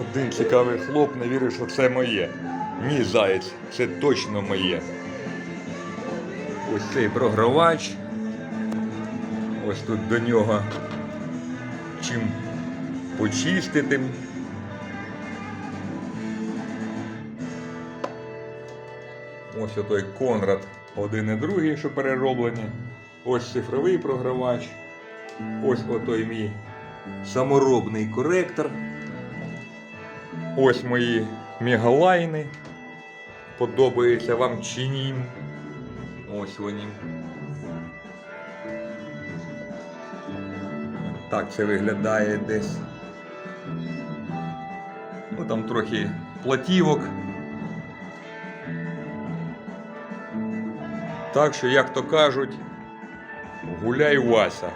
Один цікавий хлоп не вірить, що це моє. Ні, заєць, це точно моє. Ось цей програвач. Ось тут до нього чим почистити. Ось отой Конрад один і другий, що перероблені. Ось цифровий програвач. Ось отой мій саморобний коректор. Ось мої мегалайни. Подобається вам чи ні. Ось вони. Так це виглядає десь. Ну там трохи платівок. Так що, як то кажуть, гуляй Вася.